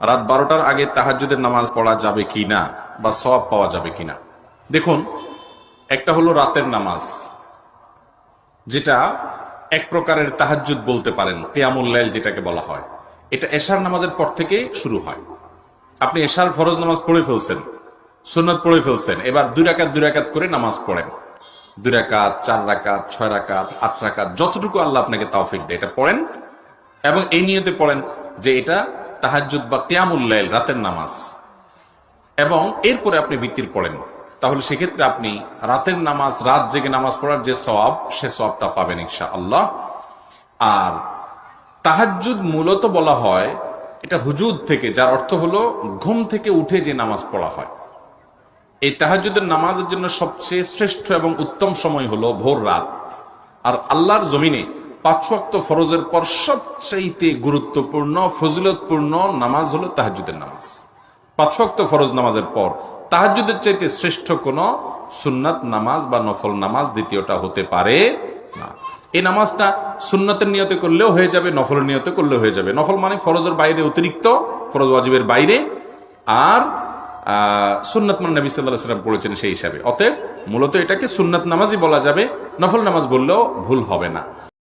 রাত বারোটার আগে তাহাজ্জুদের নামাজ পড়া যাবে কি না বা সব পাওয়া যাবে কিনা দেখুন, একটা হলো রাতের নামাজ, যেটা এক প্রকারের তাহাজ্জুদ বলতে পারেন কেয়ামুল্লাইল যেটাকে বলা হয়। এটা এশার নামাজের পর থেকে শুরু হয়। আপনি এশার ফরজ নামাজ পড়ে ফেলছেন, সুন্নত পড়ে ফেলছেন, এবার দুই রাকাত দুই রাকাত করে নামাজ পড়েন। দুই রাকাত, চার রাকাত, ছয় রাকাত, আট রাকাত, যতটুকু আল্লাহ আপনাকে তাওফিক দেয়, এটা পড়েন এবং এই নিয়তে পড়েন যে এটা তাহাজ্জুদ বা কেয়ামুল্লাইল রাতের নামাজ। এবং এরপরে আপনি বৃত্তির পড়েন। তাহলে সেক্ষেত্রে আপনি রাতের নামাজ, রাত জেগে নামাজ পড়ার যে সওয়াব, সে সওয়াবটা পাবেন ইনশা আল্লাহ আর তাহাজ্জুদ মূলত বলা হয়, এটা হুজুদ থেকে, যার অর্থ হলো ঘুম থেকে উঠে যে নামাজ পড়া হয়। এই তাহাজ্জুদের নামাজের জন্য সবচেয়ে শ্রেষ্ঠ এবং উত্তম সময় হলো ভোর রাত। আর আল্লাহর জমিনে পাঁচ ওয়াক্ত ফরজের পর সবচাইতে গুরুত্বপূর্ণ, ফজিলতপূর্ণ নামাজ হলো তাহাজ্জুদের নামাজ। পাঁচ ওয়াক্ত ফরজ নামাজের পর তাহাজ্জুদের চাইতে শ্রেষ্ঠ কোন সুন্নাত নামাজ বা নফল নামাজ দ্বিতীয়টা হতে পারে না। এই নামাজটা সুন্নতের নিয়তে করলেও হয়ে যাবে, নফলের নিয়তে করলেও হয়ে যাবে। নফল মানে ফরজের বাইরে অতিরিক্ত, ফরজ ওয়াজিবের বাইরে। আর সুন্নাত মানে নবী সাল্লাহ সাল্লাম পড়েছেন সেই হিসাবে। অতএব মূলত এটাকে সুন্নাত নামাজই বলা যাবে, নফল নামাজ বললেও ভুল হবে না।